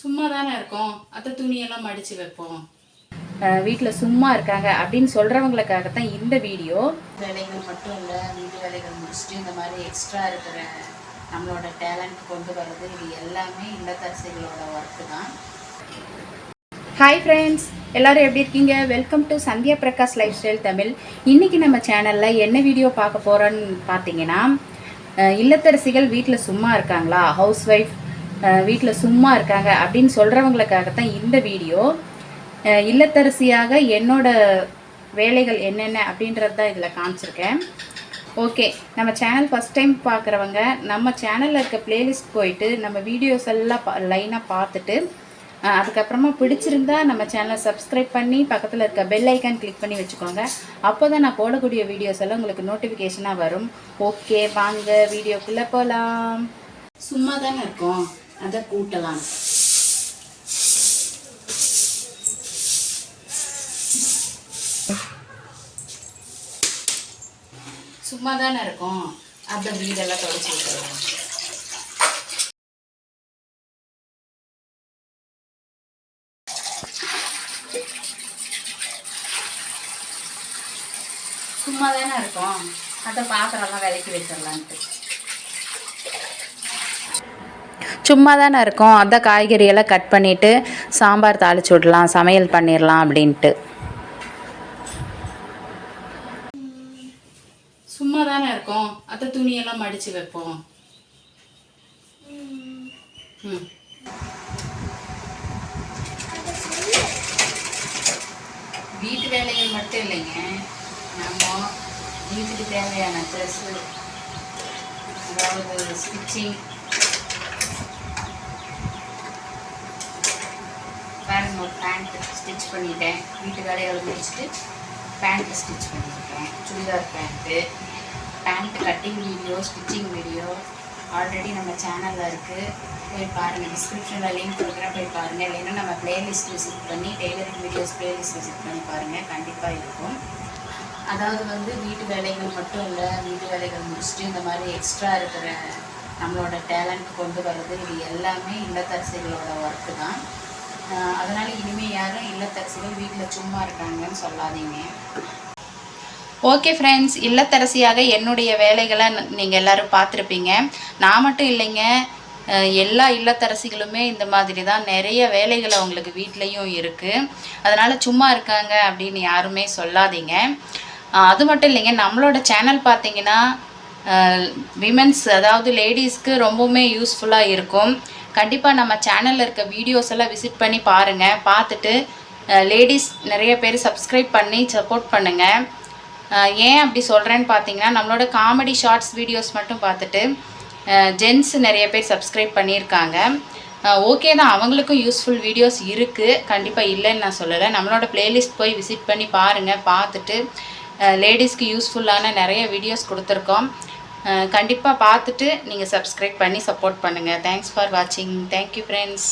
சும்மா தானே இருக்கோம். அத்தை துணியெல்லாம் மடித்து வைப்போம். வீட்டில் சும்மா இருக்காங்க அப்படின்னு சொல்கிறவங்களுக்காக தான் இந்த வீடியோ. வேலைகள் மட்டும் இல்லை வீட்டு வேலைகள் முடிச்சுட்டு இந்த மாதிரி எக்ஸ்ட்ரா இருக்கிற நம்மளோட டேலண்ட் கொண்டு வர்றது இது எல்லாமே இல்லத்தரசிகளோட ஒர்க்கு தான். ஹாய் ஃப்ரெண்ட்ஸ் எல்லாரும் எப்படி இருக்கீங்க? Welcome to Sandhya Prakash lifestyle Tamil இன்றைக்கி நம்ம சேனலில் என்ன வீடியோ பார்க்க போகிறோன்னு பார்த்தீங்கன்னா இல்லத்தரசிகள் வீட்டில் சும்மா இருக்காங்களா? ஹவுஸ் ஒய்ஃப் வீட்டில் சும்மா இருக்காங்க அப்படின்னு சொல்கிறவங்களுக்காக தான் இந்த வீடியோ. இல்லத்தரசியாக என்னோட வேலைகள் என்னென்ன அப்படின்றது தான் இதில் காமிச்சிருக்கேன். ஓகே நம்ம சேனல் ஃபஸ்ட் டைம் பார்க்குறவங்க நம்ம சேனலில் இருக்க பிளேலிஸ்ட் போயிட்டு நம்ம வீடியோஸ் எல்லாம் பா லைனாக பார்த்துட்டு அதுக்கப்புறமா பிடிச்சிருந்தா நம்ம சேனலை சப்ஸ்கிரைப் பண்ணி பக்கத்தில் இருக்க பெல் ஐக்கான் கிளிக் பண்ணி வச்சுக்கோங்க. அப்போ தான் நான் போடக்கூடிய வீடியோஸ் எல்லாம் உங்களுக்கு நோட்டிஃபிகேஷனாக வரும். ஓகே வாங்க வீடியோக்குள்ளே போகலாம் சும்மா தானே இருக்கோம். அதை கூட்டலாம் சும்மா தானே இருக்கோம் அந்த வீடெல்லாம் தொடச்சி விட்டுருவோம் சும்மா தானே இருக்கோம் அதை பாத்திரம்லாம் விலைக்கு வச்சிடலான்ட்டு சும்மா தானே இருக்கோம். அதான் காய்கறியெல்லாம் கட் பண்ணிவிட்டு சாம்பார் தாளிச்சு விடலாம் சமையல் பண்ணிடலாம் அப்படின்ட்டு. சும்மா தானே இருக்கோம். அத்தை துணியெல்லாம் மடிச்சு வைப்போம். ம். வீட்டு வேலைகள் மட்டும் இல்லைங்க. நம்ம வீட்டுக்கு தேவையான ட்ரெஸ்ஸு அதாவது ஸ்டிச்சிங் பேண்ட் ஸ்டிச் பண்ணிட்டேன். வீட்டு வேலைகளை முடிச்சுட்டு பேண்ட்டு ஸ்டிச் பண்ணியிருக்கேன் churidar pant pant cutting video stitching video. Already நம்ம சேனலில் இருக்குது போய் பாருங்கள் டிஸ்கிரிப்ஷனில் லிங்க் கொடுக்குறேன். போய் பாருங்கள் இல்லைன்னா நம்ம பிளேலிஸ்ட் விசிட் பண்ணி டெய்லரிங் வீடியோஸ் பிளேலிஸ்ட் விசிட் பண்ணி பாருங்கள் கண்டிப்பாக இருக்கும். அதாவது வந்து வீட்டு வேலைகள் மட்டும் இல்லை வீட்டு வேலைகள் முடிச்சுட்டு இந்த மாதிரி எக்ஸ்ட்ரா இருக்கிற நம்மளோட டேலண்ட் கொண்டு வர்றது இது எல்லாமே இல்லத்தரசிகளோட ஒர்க்கு தான். அதனால் இனிமேல் யாரும் இல்லத்தரசிகள் வீட்டில் சும்மா இருக்காங்கன்னு சொல்லாதீங்க. ஓகே ஃப்ரெண்ட்ஸ் இல்லத்தரசியாக என்னுடைய வேலைகளை நீங்கள் எல்லாரும் பார்த்துருப்பீங்க. நான் மட்டும் இல்லைங்க எல்லா இல்லத்தரசிகளுமே இந்த மாதிரி தான் நிறைய வேலைகள் அவங்களுக்கு வீட்லேயும் இருக்குது அதனால் சும்மா இருக்காங்க அப்படின்னு யாருமே சொல்லாதீங்க. அது மட்டும் இல்லைங்க நம்மளோட சேனல் பார்த்தீங்கன்னா விமென்ஸ் அதாவது லேடிஸ்க்கு ரொம்பவுமே யூஸ்ஃபுல்லாக இருக்கும். கண்டிப்பாக நம்ம சேனலில் இருக்க வீடியோஸ் எல்லாம் விசிட் பண்ணி பாருங்கள் பார்த்துட்டு லேடிஸ் நிறைய பேர் சப்ஸ்கிரைப் பண்ணி சப்போர்ட் பண்ணுங்கள் ஏன் அப்படி சொல்கிறேன்னு பார்த்தீங்கன்னா நம்மளோட காமெடி ஷார்ட்ஸ் வீடியோஸ் மட்டும் பார்த்துட்டு ஜென்ஸ் நிறைய பேர் சப்ஸ்கிரைப் பண்ணியிருக்காங்க. ஓகே தான் அவங்களுக்கும் யூஸ்ஃபுல் வீடியோஸ் இருக்குது கண்டிப்பாக இல்லைன்னு நான் சொல்லலை. நம்மளோட பிளேலிஸ்ட் போய் விசிட் பண்ணி பாருங்கள் பார்த்துட்டு லேடிஸ்க்கு யூஸ்ஃபுல்லான நிறைய வீடியோஸ் கொடுத்துருக்கோம். கண்டிப்பாக பார்த்துட்டு நீங்கள் சப்ஸ்கிரைப் பண்ணி சப்போர்ட் பண்ணுங்கள் தேங்க்ஸ் ஃபார் வாட்சிங் தேங்க்யூ ஃப்ரெண்ட்ஸ்